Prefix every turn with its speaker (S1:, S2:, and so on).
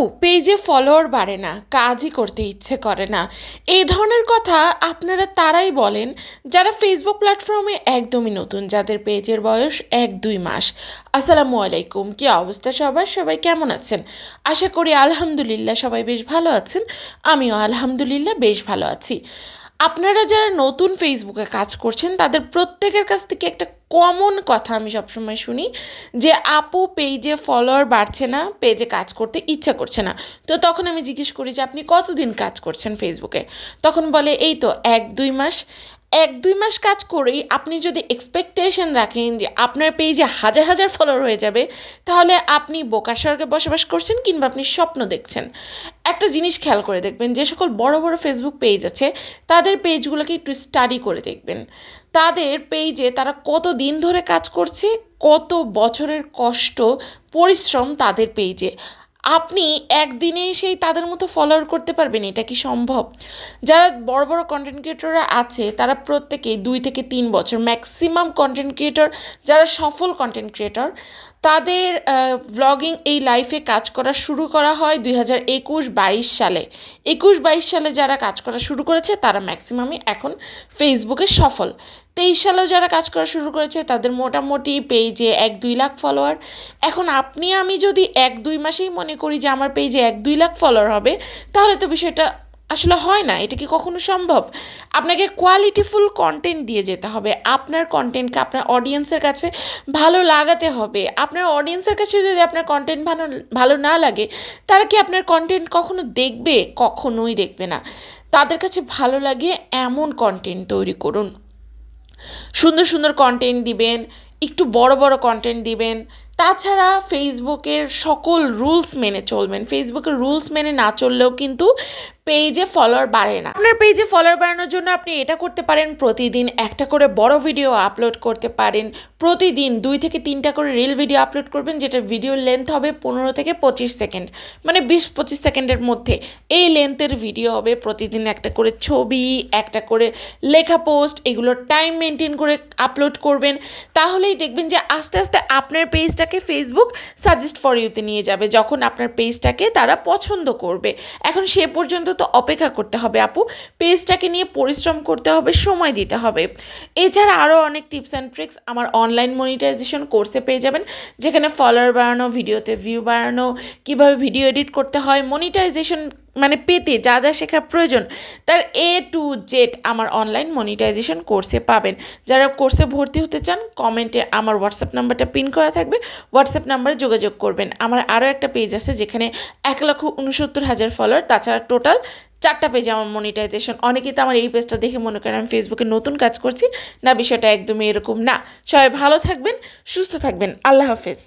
S1: আপু পেজে ফলোয়ার বাড়ে না, কাজই করতে ইচ্ছে করে না। এই ধরনের কথা আপনারা তারাই বলেন, যারা ফেসবুক প্ল্যাটফর্মে একদমই নতুন, যাদের পেজের বয়স এক দুই মাস। আসসালামু আলাইকুম, কি অবস্থা সবার? সবাই কেমন আছেন? আশা করি আলহামদুলিল্লাহ সবাই বেশ ভালো আছেন। আমিও আলহামদুলিল্লাহ বেশ ভালো আছি। আপনারা যারা নতুন ফেসবুকে কাজ করছেন, তাদের প্রত্যেকের কাছ থেকে একটা কমন কথা আমি সবসময় শুনি যে, আপু পেজে ফলোয়ার বাড়ছে না পেজে কাজ করতে ইচ্ছা করছে না। তো তখন আমি জিজ্ঞেস করি যে, আপনি কতদিন কাজ করছেন ফেসবুকে তখন বলে, এই তো এক দুই মাস। এক, দুই মাস কাজ করেই আপনি যদি এক্সপেকটেশন রাখেন যে আপনার পেজে হাজার হাজার ফলোয়ার হয়ে যাবে, তাহলে আপনি বোকার স্বর্গে বসবাস করছেন কিংবা আপনি স্বপ্ন দেখছেন। একটা জিনিস খেয়াল করে দেখবেন, যে সকল বড় বড় ফেসবুক পেজ আছে, তাদের পেজগুলোকে একটু স্টাডি করে দেখবেন। তাদের পেজে তারা কত দিন ধরে কাজ করছে, কত বছরের কষ্ট, পরিশ্রম তাদের পেজে আপনি একদিনে সেই তাদের মতো ফলোয়ার করতে পারবেন, এটা কি সম্ভব? যারা বড় বড় কন্টেন্ট ক্রিয়েটররা আছে, তারা প্রত্যেকে দুই থেকে তিন বছর ম্যাক্সিমাম কন্টেন্ট ক্রিয়েটর যারা সফল কন্টেন্ট ক্রিয়েটর তাদের ভ্লগিং এই লাইফে কাজ করা শুরু করা হয় দুই হাজার একুশ বাইশ সালে। একুশ বাইশ সালে যারা কাজ করা শুরু করেছে, তারা ম্যাক্সিমামই এখন ফেসবুকে সফল। তেইশ সালেও যারা কাজ করা শুরু করেছে, তাদের মোটামুটি পেজে এক দুই লাখ ফলোয়ার এখন আপনি, আমি যদি এক দুই মাসেই মনে করি যে আমার পেজে এক দুই লাখ ফলোয়ার হবে, তাহলে তো বিষয়টা আসলে হয় না, এটা কি কখনো সম্ভব? আপনাকে কোয়ালিটিফুল কন্টেন্ট দিয়ে যেতে হবে। আপনার কন্টেন্টকে আপনার অডিয়েন্সের কাছে ভালো লাগাতে হবে। আপনার অডিয়েন্সের কাছে যদি আপনার কন্টেন্ট ভালো ভালো না লাগে, তারা কি আপনার কন্টেন্ট কখনো দেখবে? কখনোই দেখবে না। তাদের কাছে ভালো লাগে এমন কন্টেন্ট তৈরি করুন। সুন্দর সুন্দর কন্টেন্ট দিবেন, একটু বড় বড় কন্টেন্ট দিবেন। তাছাড়া ফেসবুকের সকল রুলস মেনে চলবেন। ফেসবুকের রুলস মেনে না চললেও কিন্তু পেজে ফলোয়ার বাড়ে না। আপনার পেজে ফলোয়ার বাড়ানোর জন্য আপনি এটা করতে পারেন, প্রতিদিন একটা করে বড় ভিডিও আপলোড করতে পারেন। প্রতিদিন দুই থেকে তিনটা করে রিল ভিডিও আপলোড করবেন যেটা ভিডিওর লেন্থ হবে পনেরো থেকে পঁচিশ সেকেন্ড মানে বিশ পঁচিশ সেকেন্ডের মধ্যে। এই লেন্থের ভিডিও হবে প্রতিদিন একটা করে ছবি, একটা করে লেখা পোস্ট এগুলোর টাইম মেনটেন করে আপলোড করবেন। তাহলেই দেখবেন যে আস্তে আস্তে আপনার পেজটাকে ফেসবুক সাজেস্ট ফর ইউতে নিয়ে যাবে, যখন আপনার পেজটাকে তারা পছন্দ করবে। এখন সে পর্যন্ত তো অপেক্ষা করতে হবে, আপু। পেজটাকে নিয়ে পরিশ্রম করতে হবে, সময় দিতে হবে। এছাড়া আরও অনেক টিপস অ্যান্ড ট্রিক্স আমার অনলাইন মনিটাইজেশন কোর্সে পেয়ে যাবেন, যেখানে ফলোয়ার বাড়ানো ভিডিওতে ভিউ বাড়ানো, কীভাবে ভিডিও এডিট করতে হয় মনিটাইজেশন মানে পেতে যা যা শেখার প্রয়োজন, তার এ টু জেড আমার অনলাইন মনিটাইজেশন কোর্সে পাবেন। যারা কোর্সে ভর্তি হতে চান কমেন্টে আমার হোয়াটসঅ্যাপ নাম্বারটা পিন করা থাকবে হোয়াটসঅ্যাপ নাম্বারে যোগাযোগ করবেন। আমার আরও একটা পেজ আছে যেখানে এক লক্ষ উনসত্তর হাজার ফলোয়ার তাছাড়া টোটাল চারটা পেজে আমার মনিটাইজেশন অনেকেই তো আমার এই পেজটা দেখে মনে করেন, আমি ফেসবুকে নতুন কাজ করছি, না বিষয়টা একদমই এরকম না। সবাই ভালো থাকবেন, সুস্থ থাকবেন। আল্লাহ হাফেজ।